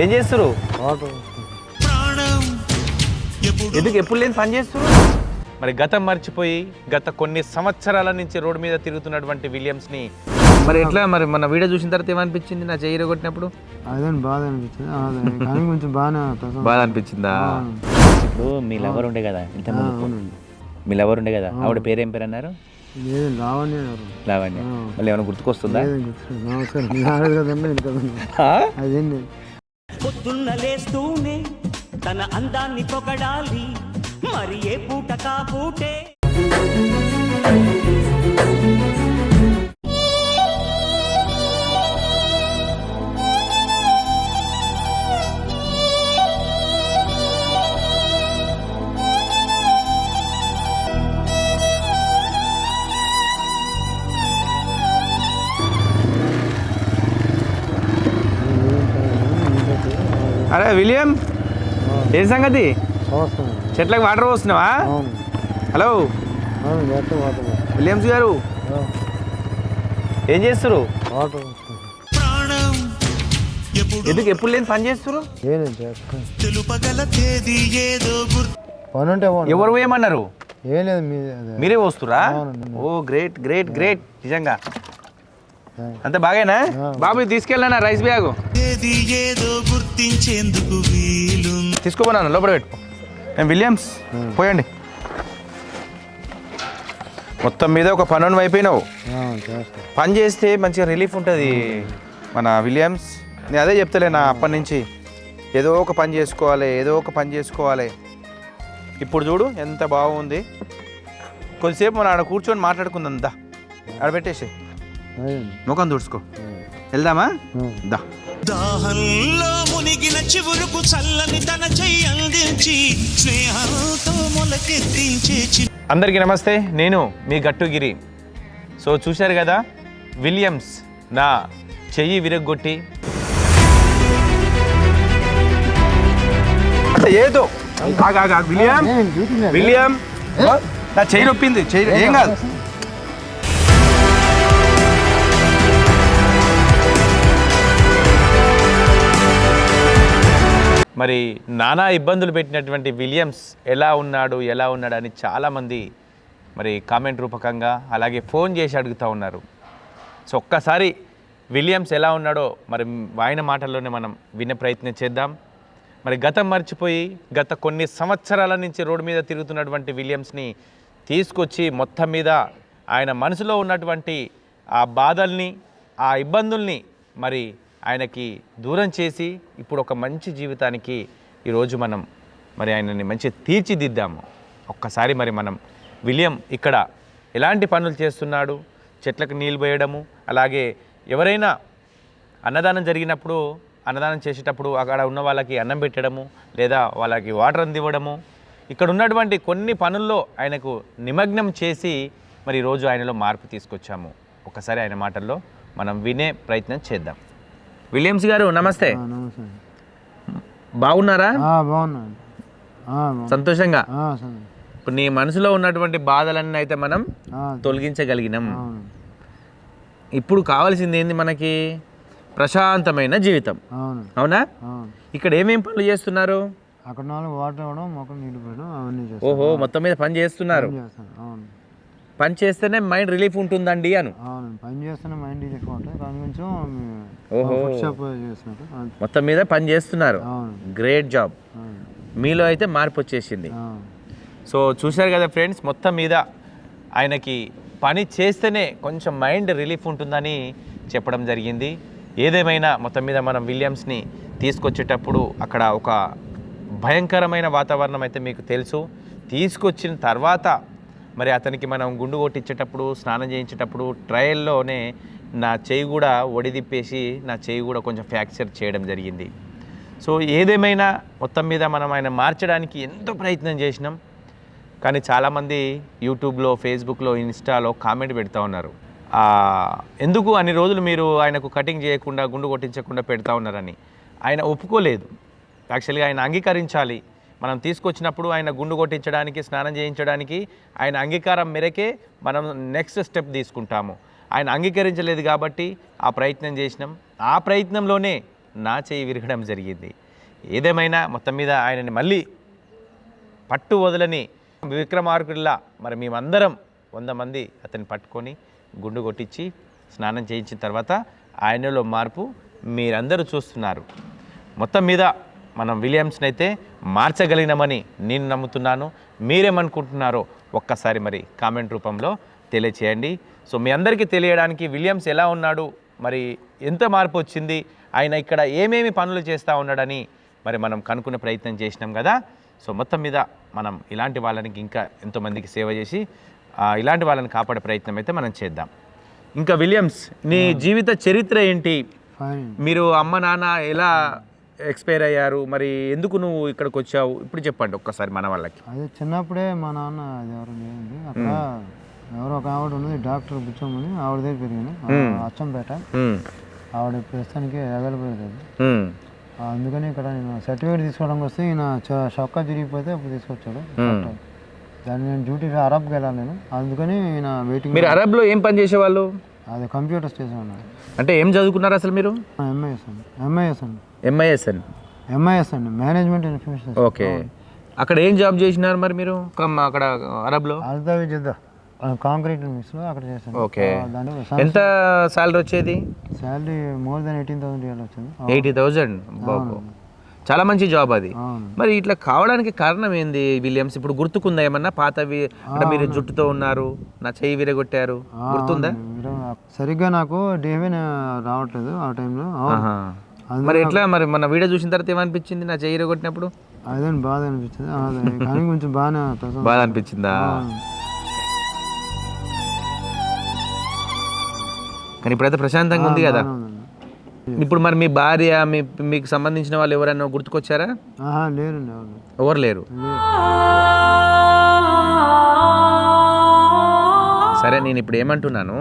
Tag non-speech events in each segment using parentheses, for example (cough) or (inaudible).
ఏం చేస్తారు ఎందుకు ఎప్పుడు లేని పని చేస్తారు మరి గతం మర్చిపోయి గత కొన్ని సంవత్సరాల నుంచి రోడ్డు మీద తిరుగుతున్నటువంటి విలియమ్స్ని మరి ఎట్లా మరి మన వీడియో చూసిన తర్వాత ఏమనిపించింది నా చెయ్యి కొట్టినప్పుడు అదే బాధ అనిపించింది? అదే కానీ కొంచెం బాగానే ప్రసవం బాధ అనిపించిందా? (laughs) ఇప్పుడు మీ లవర్ ఉండే కదా ఇంత మీ లవర్ ఉండే కదా ఆవిడ పేరు ఏం పేరు అన్నారు? లావణ్య మళ్ళీ ఏమైనా గుర్తుకొస్తుందా? లేదండి పొద్దున్న లేస్తూనే తన అందాన్ని పొగడాలి మరి ఏ పూట కా అరే విలియం ఏ సంగతి? చెట్లకు వాటర్ పోస్తున్నావా? హలో? విలియమ్స్ గారు ఏం చేస్తారు వాటర్ ఎందుకు ఎప్పుడు లేని పని చేస్తారు. ఎవరు అదే మీరే పోస్తురా. ఓ గ్రేట్ గ్రేట్ గ్రేట్. నిజంగా. అంత బాగేనా? బాబు తీసుకెళ్ళానా? Rice bag? తీసుకోపోనా లోపల పెట్టుకో నేను విలియమ్స్? పోయండి. మొత్తం మీద ఒక పనుని అయిపోయినావు. ఆ, చేస్తా. పని చేస్తే మంచిగా రిలీఫ్ ఉంటుంది మన విలియమ్స్. నేను అదే చెప్తలే నా అప్పటి నుంచి. ఏదో ఒక పని చేసుకోవాలి ఏదో ఒక పని చేసుకోవాలి. ఇప్పుడు చూడు ఎంత బాగుంది. కొద్దిసేపు మనం ఆడ కూర్చొని మాట్లాడుకుందాం దా. ఆడ పెట్టేసి ముఖం తుడుచుకో. వెళ్దామా. దా. దాహంలో మునిగిన చివురుకు చల్లని తన చెయ్యి అందించి స్నేహంతో మొలకెత్తించే అందరికీ నమస్తే నేను మీ గట్టుగిరి. సో చూశారు కదా విలియమ్స్ నా చెయ్యి విరగ్గొట్టి. ఏదో. విలియం విలియం నా చెయ్యి నొప్పింది చెయ్యి ఏం కాదు. మరి నానా ఇబ్బందులు పెట్టినటువంటి విలియమ్స్ ఎలా ఉన్నాడు ఎలా ఉన్నాడు అని చాలామంది మరి కామెంట్ రూపకంగా అలాగే ఫోన్ చేసి అడుగుతూ ఉన్నారు. సో ఒక్కసారి విలియమ్స్ ఎలా ఉన్నాడో మరి ఆయన మాటల్లోనే మనం వినే ప్రయత్నం చేద్దాం. మరి గతం మర్చిపోయి గత కొన్ని సంవత్సరాల నుంచి రోడ్డు మీద తిరుగుతున్నటువంటి విలియమ్స్ని తీసుకొచ్చి మొత్తం మీద ఆయన మనసులో ఉన్నటువంటి ఆ బాధల్ని ఆ ఇబ్బందుల్ని మరి ఆయనకి దూరం చేసి ఇప్పుడు ఒక మంచి జీవితానికి ఈరోజు మనం మరి ఆయనని మంచి తీర్చిదిద్దాము. ఒక్కసారి మరి మనం విలియం ఇక్కడ ఎలాంటి పనులు చేస్తున్నాడు? చెట్లకు నీళ్ళు పోయడము అలాగే ఎవరైనా అన్నదానం జరిగినప్పుడు అన్నదానం చేసేటప్పుడు అక్కడ ఉన్న వాళ్ళకి అన్నం పెట్టడము లేదా వాళ్ళకి వాటర్ అందివ్వడము ఇక్కడ ఉన్నటువంటి కొన్ని పనుల్లో ఆయనకు నిమగ్నం చేసి మరి ఈరోజు ఆయనలో మార్పు తీసుకొచ్చాము. ఒకసారి ఆయన మాటల్లో మనం వినే ప్రయత్నం చేద్దాం. విలియమ్స్ గారు నమస్తే. బాగున్నారా? బాగున్నాను. సంతోషంగా. ఇప్పుడు నీ మనసులో ఉన్నటువంటి బాధలన్నీ అయితే మనం తొలగించగలిగినాం. ఇప్పుడు కావాల్సింది ఏంది మనకి? ప్రశాంతమైన జీవితం. అవును. ఇక్కడ ఏమేం పనులు చేస్తున్నారు? అక్కడ వాటర్ మొక్కలు నీళ్ళు అవన్నీ ఓహో మొత్తం మీద పని చేస్తున్నారు. పని చేస్తాను మైండ్ రిలీఫ్ ఉంటుందండి అను. పని చేస్తేనే మైండ్ రిలీఫ్ ఉంటుంది. కొంచెం ఓహో. మొత్తం మీద పని చేస్తున్నారు. గ్రేట్ జాబ్ మీలో అయితే మార్పు వచ్చేసింది. సో చూశారు కదా ఫ్రెండ్స్ మొత్తం మీద ఆయనకి పని చేస్తేనే కొంచెం మైండ్ రిలీఫ్ ఉంటుందని చెప్పడం జరిగింది. ఏదేమైనా మొత్తం మీద మనం విలియమ్స్ని తీసుకొచ్చేటప్పుడు అక్కడ ఒక భయంకరమైన వాతావరణం అయితే మీకు తెలుసు. తీసుకొచ్చిన తర్వాత మరి అతనికి మనం గుండు కొట్టించేటప్పుడు స్నానం చేయించేటప్పుడు ట్రయల్లోనే నా చేయి కూడా ఒడిదిప్పేసి నా చేయి కూడా కొంచెం ఫ్రాక్చర్ చేయడం జరిగింది. సో ఏదేమైనా మొత్తం మీద మనం ఆయన మార్చడానికి ఎంతో ప్రయత్నం చేసినాం. కానీ చాలామంది యూట్యూబ్లో ఫేస్బుక్లో ఇన్స్టాలో కామెంట్ పెడతా ఉన్నారు. ఎందుకు అన్ని రోజులు మీరు ఆయనకు కటింగ్ చేయకుండా గుండు కొట్టించకుండా పెడతా ఉన్నారని? ఆయన ఒప్పుకోలేదు. యాక్చువల్గా ఆయన అంగీకరించాలి. మనం తీసుకొచ్చినప్పుడు ఆయన గుండు కొట్టించడానికి స్నానం చేయించడానికి ఆయన అంగీకారం మేరకే మనం నెక్స్ట్ స్టెప్ తీసుకుంటాము. ఆయన అంగీకరించలేదు కాబట్టి ఆ ప్రయత్నం చేసినాం. ఆ ప్రయత్నంలోనే నా చేయి విరగడం జరిగింది. ఏదేమైనా మొత్తం మీద ఆయనని మళ్ళీ పట్టు వదలని విక్రమార్కుడిలా మరి మేమందరం వంద మంది అతన్ని పట్టుకొని గుండు కొట్టించి స్నానం చేయించిన తర్వాత ఆయనలో మార్పు మీరందరూ చూస్తున్నారు. మొత్తం మీద మనం విలియమ్స్ని అయితే మార్చగలిగినామని నేను నమ్ముతున్నాను. మీరేమనుకుంటున్నారో ఒక్కసారి మరి కామెంట్ రూపంలో తెలియచేయండి. సో మీ అందరికీ తెలియడానికి విలియమ్స్ ఎలా ఉన్నాడు మరి ఎంత మార్పు వచ్చింది ఆయన ఇక్కడ ఏమేమి పనులు చేస్తూ ఉన్నాడని మరి మనం కనుక్కునే ప్రయత్నం చేసినాం కదా. సో మొత్తం మీద మనం ఇలాంటి వాళ్ళని ఇంకా ఎంతోమందికి సేవ చేసి ఇలాంటి వాళ్ళని కాపాడే ప్రయత్నం అయితే మనం చేద్దాం. ఇంకా విలియమ్స్ నీ జీవిత చరిత్ర ఏంటి? మీరు అమ్మ నాన్న ఎలా ఎక్స్పైర్ అయ్యారు? మరి ఎందుకు నువ్వు ఇక్కడికి వచ్చావు ఇప్పుడు చెప్పండి ఒక్కసారి మన వాళ్ళకి. అదే చిన్నప్పుడే మా నాన్న అది ఎవరు లేదండి. అక్కడ ఎవరో ఒక ఆవిడ ఉన్నది డాక్టర్ బుచ్చమ్మని ఆవిడ దగ్గర పెరిగాను. అచ్చంపేట. ఆవిడ ప్రస్తుతానికి అవైలబుల్ లేదు. అందుకని ఇక్కడ నేను సర్టిఫికేట్ తీసుకోవడానికి వస్తే ఈయన చొక్కా తిరిగిపోతే అప్పుడు తీసుకొచ్చాడు. దాన్ని నేను డ్యూటీ అరబ్కి వెళ్ళాలి నేను. అందుకని ఈయన వెయిటింగ్ మీరు అరబ్లో ఏం పని చేసేవాళ్ళు? అది కంప్యూటర్ స్టేషన్ ఉన్నాడు అంటే ఏం చదువుకున్నారు అసలు మీరు? ఎంఐఎస్ అండి. ఎంఐఎస్ అండి. ఎంఐఎస్ అని ఎంఐఎస్ అండి. Management information okay. అక్కడ ఏం జాబ్ చేసినారు మరి మీరు? కమ్- అక్కడ అరబ్లో? అల్తావి జిద్దా కాంక్రీట్ మిక్స్లో అక్కడ చేశాను. ఓకే. ఎంత సాలరీ వచ్చేది? Salary more than eighteen thousand వచ్చింది. ఎయిటీ థౌజండ్ బాబు. చాలా మంచి జాబ్ అది. మరి ఇట్లా కావడానికి కారణం ఏంది విలియమ్స్? ఇప్పుడు గుర్తుకుందా ఏమన్నా? పాతవి అంటే మీరు జుట్టుతో ఉన్నారు నా చెయ్యి విరగొట్టారు. గుర్తుందా? సరిగ్గా నాకు డేవే రావట్లేదు ఆ టైంలో. మరి ఎట్లా? మరి మన వీడియో చూసిన తర్వాత ఏమనిపించింది నా చెయ్యి విరగొట్టినప్పుడు? అదే బాధ అనిపించింది. కానీ కొంచెం ప్రస్తుతం బాధ అనిపించిందా? కానీ ఇప్పుడైతే ప్రశాంతంగా ఉంది కదా. ఇప్పుడు మరి మీ భార్య మీ మీకు సంబంధించిన వాళ్ళు ఎవరైనా గుర్తుకొచ్చారా? లేరండి ఎవరు లేరు? సరే నేను ఇప్పుడు ఏమంటున్నాను?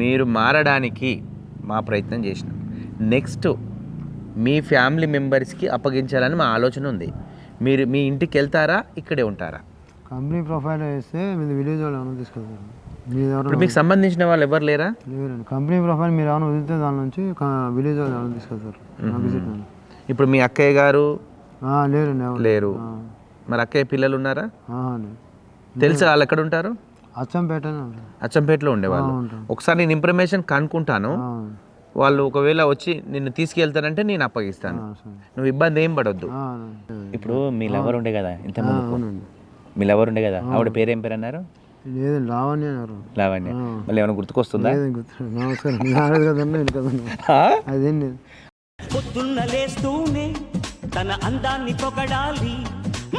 మీరు మారడానికి మా ప్రయత్నం చేసినాం. నెక్స్ట్ మీ ఫ్యామిలీ మెంబర్స్కి అప్పగించాలని మా ఆలోచన ఉంది. మీరు మీ ఇంటికి వెళ్తారా? ఇక్కడే ఉంటారా? కంపెనీ ప్రొఫైల్ వేస్తే విలేజ్ వాళ్ళు తీసుకెళ్తారు. ఇప్పుడు మీకు సంబంధించిన వాళ్ళు ఎవరు లేరా? లేరండి. కంపెనీ ప్రొఫైల్ మీరు ఏమైనా వదిలితే దాని నుంచి విలేజ్ వాళ్ళు తీసుకెళ్తారు. ఇప్పుడు మీ అక్కయ్య గారు? లేరండి లేరు. ఆ, మరి అక్కయ్య పిల్లలు ఉన్నారా. తెలుసా వాళ్ళు ఎక్కడ ఉంటారు? అచ్చంపేటనే ఉంటుంది అచ్చంపేటలో ఉండేవాళ్ళు. ఒకసారి నేను ఇన్ఫర్మేషన్ కనుక్కుంటాను. వాళ్ళు ఒకవేళ వచ్చి నిన్ను తీసుకెళ్తానంటే నేను అప్పగిస్తాను. నువ్వు ఇబ్బంది ఏం పడొద్దు. ఇప్పుడు మీ లవర్ ఉండే కదా ఇంత మీ లవర్ ఉండే కదా? ఆవిడ పేరు ఏం పేరు అన్నారు? లేదండి లావణ్య లావణ్య. మళ్ళీ ఏమైనా గుర్తుకొస్తుందా? నమస్కారం. అదేం లేదు. పొద్దున్న లేస్తూనే తన అందాన్ని పొగడాలి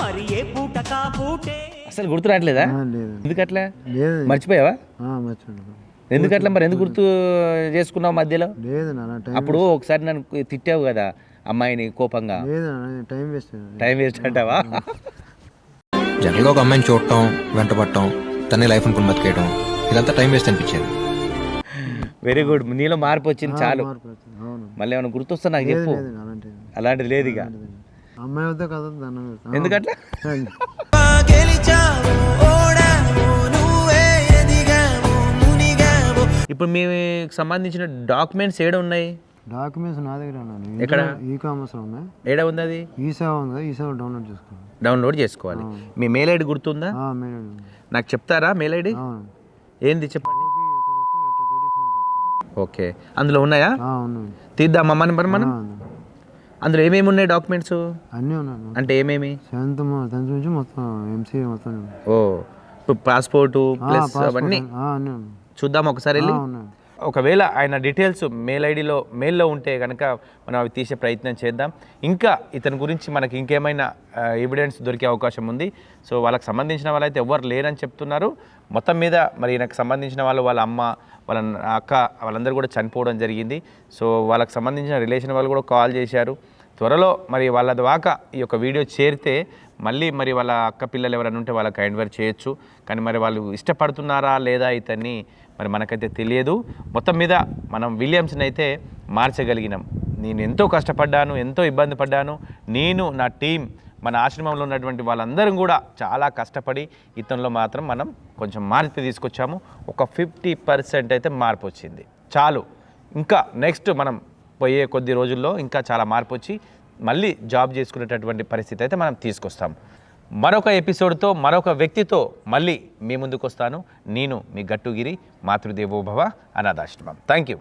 మరి ఏ పూట కా పూటే అసలు గుర్తు రావట్లేదా? ఆ, లేదండి ఎందుకు అట్లా? లేదండి మర్చిపోయావా? ఆ, మర్చిపోయాను. ఎందుకు అట్లా? మరి ఎందుకు గుర్తు చేసుకున్నావు మధ్యలో? టైం అప్పుడు ఒకసారి నన్ను తిట్టావు కదా అమ్మాయిని కోపంగా. Time waste. టైం వేస్ట్ అంటావా? జనరల్గా ఒక అమ్మాయిని చూడటం వెంటపడటం తన లైఫ్ అనుకుని బతికేయటం ఇదంతా టైం వేస్ట్ అనిపించేది. వెరీ గుడ్ నీలో మార్పు వచ్చింది చాలు. మార్పు వచ్చింది. అవును. మళ్ళీ ఏమైనా గుర్తొస్తా నాకు చెప్పు. అలాంటిది అలాంటిది లేదు ఇక. అమ్మాయి వద్ద కదా. ఎందుకట్లా? ఇప్పుడు మీకు సంబంధించిన డాక్యుమెంట్స్ ఏడ ఉన్నాయి? డాక్యుమెంట్స్ నా దగ్గర ఉన్నాయి. ఎక్కడ? ఈ కామర్స్లో ఉన్నాయి. ఏడ ఉంది అది? ఈ సేవ ఉంది? ఈ సేవ డౌన్లోడ్ చేసుకోండి డౌన్లోడ్ చేసుకోవాలి. మీ మెయిల్ ఐడి గుర్తుందా? ఆ, మీరు నాకు చెప్తారా మెయిల్ ఐడి? ఏంది చెప్పండి? మెయిల్. ఓకే. అందులో ఉన్నాయా? ఉన్నాయి. తీద్దామా మనం? మరి మనం. అందులో ఏమేమి ఉన్నాయి డాక్యుమెంట్స్? అన్నీ ఉన్నాయి అంటే ఏమేమి? సెవెంత్ టెన్త్ నుంచి మొత్తం ఎంసీ మొత్తం. ఓ. ఇప్పుడు పాస్పోర్టు ప్లస్ అవన్నీ? చూద్దాం ఒకసారి వెళ్ళి? ఒకవేళ ఆయన డీటెయిల్స్ మెయిల్ ఐడిలో మెయిల్లో ఉంటే కనుక మనం అవి తీసే ప్రయత్నం చేద్దాం. ఇంకా ఇతని గురించి మనకి ఇంకేమైనా ఎవిడెన్స్ దొరికే అవకాశం ఉంది. సో వాళ్ళకి సంబంధించిన వాళ్ళైతే ఎవరు లేరని చెప్తున్నారు. మొత్తం మీద మరి ఈయనకు సంబంధించిన వాళ్ళు వాళ్ళ అమ్మ వాళ్ళ అక్క వాళ్ళందరూ కూడా చనిపోవడం జరిగింది. సో వాళ్ళకి సంబంధించిన రిలేషన్ వాళ్ళు కూడా కాల్ చేశారు. త్వరలో మరి వాళ్ళ దాకా ఈ యొక్క వీడియో చేరితే మళ్ళీ మరి వాళ్ళ అక్క పిల్లలు ఎవరైనా ఉంటే వాళ్ళకి ఎంక్వైరీ చేయొచ్చు. కానీ మరి వాళ్ళు ఇష్టపడుతున్నారా లేదా ఇతన్ని మరి మనకైతే తెలియదు. మొత్తం మీద మనం విలియమ్స్ని అయితే మార్చగలిగినాం. నేను ఎంతో కష్టపడ్డాను ఎంతో ఇబ్బంది పడ్డాను. నేను నా టీం మన ఆశ్రమంలో ఉన్నటువంటి వాళ్ళందరం కూడా చాలా కష్టపడి ఇతనిలో మాత్రం మనం కొంచెం మార్పు తీసుకొచ్చాము. ఒక ఫిఫ్టీ పర్సెంట్ అయితే మార్పు వచ్చింది. చాలు. ఇంకా నెక్స్ట్ మనం పోయే కొద్ది రోజుల్లో ఇంకా చాలా మార్పు వచ్చి మళ్ళీ జాబ్ చేసుకునేటటువంటి పరిస్థితి అయితే మనం తీసుకొస్తాం. మరొక ఎపిసోడ్తో మరొక వ్యక్తితో మళ్ళీ మీ ముందుకు వస్తాను నేను మీ గట్టుగిరి మాతృదేవోభవ అనాథాశ్రమం. Thank you